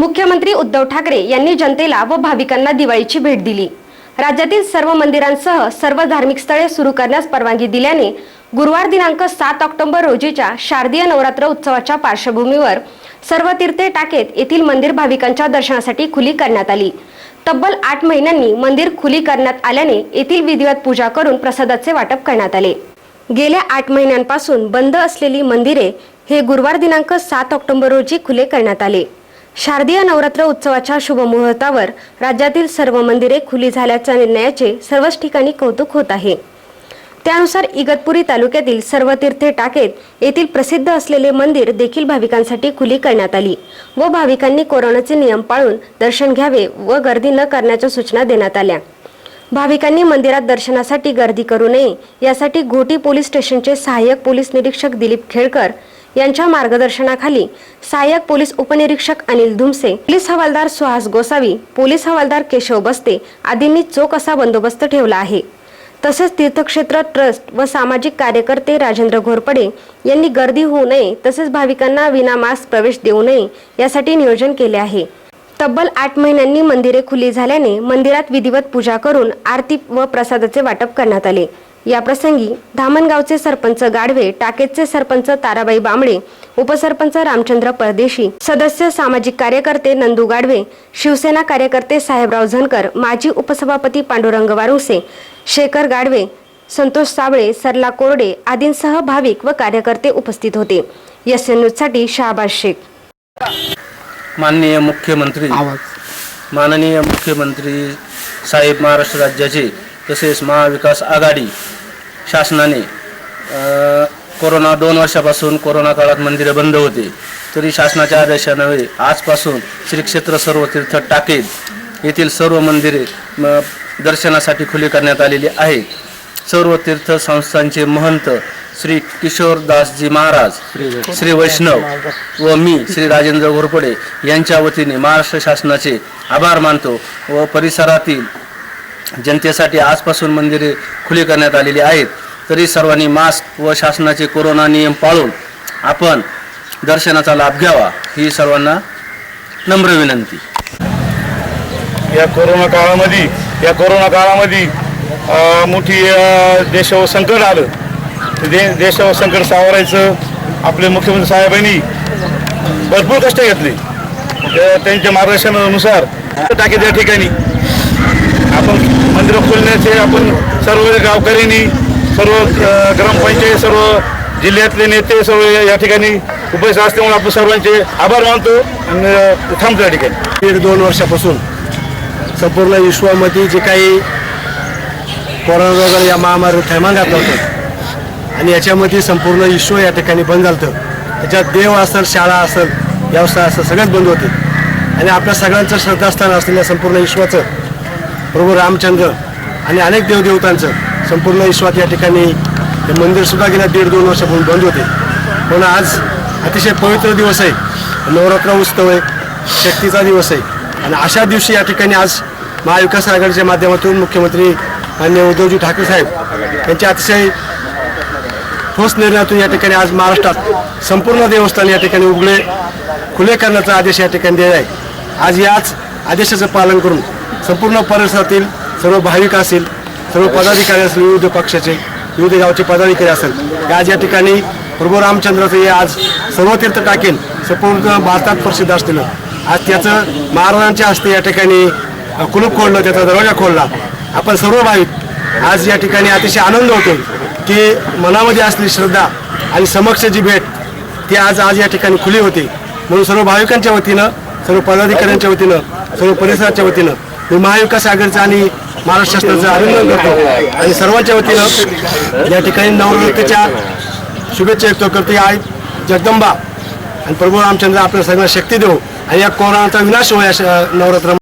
मुख्यमंत्री उद्धव ठाकरे यांनी जनतेला व भाविकांना दिवाळीची भेट दिली. राज्यातील सर्व मंदिरांसह सर्व धार्मिक स्थळे सुरू करण्यास परवानगी दिल्याने गुरुवार दिनांक सात ऑक्टोबर रोजीच्या शारदीय नवरात्र उत्सवाच्या पार्श्वभूमीवर सर्व तीर्थे टाकेत येथील मंदिर भाविकांच्या दर्शनासाठी खुली करण्यात आली. तब्बल आठ महिन्यांनी मंदिर खुली करण्यात आल्याने येथील विधिवत पूजा करून प्रसादाचे वाटप करण्यात आले. गेल्या आठ महिन्यांपासून बंद असलेली मंदिरे हे गुरुवार दिनांक सात ऑक्टोबर रोजी खुले करण्यात आले. शारदीय नवरात्र उत्सवाच्या शुभमुहूर्तावर राज्यातील सर्व मंदिरे खुली झाल्याच्या निर्णयाचे सर्वच ठिकाणी कौतुक होत आहे. त्यानुसार इगतपुरी तालुक्यातील सर्व तीर्थे टाकेत येथील प्रसिद्ध असलेले मंदिर देखील भाविकांसाठी खुली करण्यात आली व भाविकांनी कोरोनाचे नियम पाळून दर्शन घ्यावे व गर्दी न करण्याच्या सूचना देण्यात आल्या. भाविकांनी मंदिरात दर्शनासाठी गर्दी करू नये यासाठी घोटी पोलीस स्टेशनचे सहाय्यक पोलीस निरीक्षक दिलीप खेळकर यांच्या मार्गदर्शनाखाली सहाय्यक पोलीस उपनिरीक्षक अनिल धुमसे पोलीस हवालदार सुहास गोसावी पोलीस हवालदार केशव बस्ते आदींनी चोख असा बंदोबस्त ठेवला आहे. तसेच तीर्थक्षेत्र ट्रस्ट व सामाजिक कार्यकर्ते राजेंद्र घोरपडे यांनी गर्दी होऊ नये तसेच भाविकांना विना मास्क प्रवेश देऊ नये यासाठी नियोजन केले आहे. तब्बल आठ महिन्यांनी मंदिरे खुली झाल्याने मंदिरात विधिवत पूजा करून आरती व प्रसादाचे वाटप करण्यात आले. या प्रसंगी धामणगावचे सरपंच गाढवे टाकेतचे सरपंच ताराबाई बांबळे उपसरपंच रामचंद्र परदेशी सदस्य सामाजिक कार्यकर्ते नंदू गाढवे शिवसेना कार्यकर्ते साहेबराव झनकर माजी उपसभापती पांडुरंग वारुसे शेखर गाढवे संतोष साबळे सरला कोरडे आदींसह भाविक व कार्यकर्ते उपस्थित होते. एस एन न्यूजसाठी शहाबाज शेख. माननीय मुख्यमंत्री माननीय मुख्यमंत्री साहेब महाराष्ट्र राज्याचे तसेच महाविकास आघाडी शासनाने कोरोना दोन वर्षापासून कोरोना काळात मंदिरे बंद होते. तरी शासनाच्या आदेशानंवे आजपासून श्री क्षेत्र सर्व तीर्थ टाकेत येथील सर्व मंदिरे दर्शनासाठी खुली करण्यात आलेली आहेत. सर्व तीर्थ संस्थांचे महंत श्री किशोरदासजी महाराज श्री वैष्णव. व मी श्री राजेंद्र घोरपडे यांच्या वतीने महाराष्ट्र शासनाचे आभार मानतो व परिसरातील जनतेसाठी आजपासून मंदिरे खुली करण्यात आलेली आहेत. तरी सर्वांनी मास्क व शासनाचे कोरोना नियम पाळून आपण दर्शनाचा लाभ घ्यावा ही सर्वांना नम्र विनंती. या कोरोना काळामध्ये या कोरोना काळामध्ये मोठी देशावर संकट आलं. दे देशावर संकट सावरायचं. आपले मुख्यमंत्री साहेबांनी भरपूर कष्ट घेतले. त्यांच्या मार्गदर्शनानुसार टाके त्या ठिकाणी. आपण मंदिरं खोलण्याचे आपण सर्व गावकऱ्यांनी सर्व ग्रामपंचायत सर्व जिल्ह्यातले नेते सर्व या या ठिकाणी उपस्थित असल्यामुळे आपण सर्वांचे आभार मानतो आणि थांबतो या ठिकाणी. दीड दोन वर्षापासून संपूर्ण विश्वामध्ये जे काही कोरोना वगैरे या महामारी थैमान घातलं होतं आणि याच्यामध्ये संपूर्ण विश्व या ठिकाणी बंद झालं होतं. त्याच्यात देव असेल शाळा असेल व्यवसाय असेल सगळंच बंद होते. आणि आपल्या सगळ्यांचं श्रद्धास्थान असलेल्या संपूर्ण विश्वाचं प्रभू रामचंद्र आणि अनेक देवदेवतांचं संपूर्ण विश्वात या ठिकाणी हे मंदिरसुद्धा गेल्या दीड दोन वर्षापूर्वी बंद होते. पण आज अतिशय पवित्र दिवस आहे. नवरात्र उत्सव आहे शक्तीचा दिवस आहे. आणि अशा दिवशी या ठिकाणी आज महाविकास आघाडीच्या माध्यमातून मुख्यमंत्री मान्य उद्धवजी ठाकरे साहेब यांच्या अतिशय ठोस निर्णयातून या ठिकाणी आज महाराष्ट्रात संपूर्ण देवस्थान या ठिकाणी उघडे खुले करण्याचा आदेश या ठिकाणी दिला आहे. आज याच आदेशाचं पालन करून संपूर्ण परिसरातील सर्व भाविक असतील सर्व पदाधिकारी असतील विविध पक्षाचे विविध गावचे पदाधिकारी असेल आज या ठिकाणी प्रभू रामचंद्राचं हे आज सर्व तीर्थ टाकेल संपूर्ण भारतात प्रसिद्ध असलेलं आज त्याचं महाराजांच्या हस्ते या ठिकाणी कुलूप खोललं त्याचा दरवाजा खोलला. आपण सर्व भाविक आज या ठिकाणी अतिशय आनंद होतो. की मनामध्ये असली श्रद्धा आणि समक्ष जी भेट ती आज आज या ठिकाणी खुली होती. म्हणून सर्व भाविकांच्या वतीनं सर्व पदाधिकाऱ्यांच्या वतीनं सर्व परिसराच्या वतीनं मी महाविकास आघाडीचं आणि महाराष्ट्र शासनाचं अभिनंदन करतो. आणि सर्वांच्या वतीनं या ठिकाणी नवरात्रीच्या शुभेच्छा व्यक्त करते. आई जगदंबा आणि प्रभू रामचंद्र आपल्या सगळ्यांना शक्ती देऊ आणि या कोरोनाचा विनाश हो या श- नवरात्र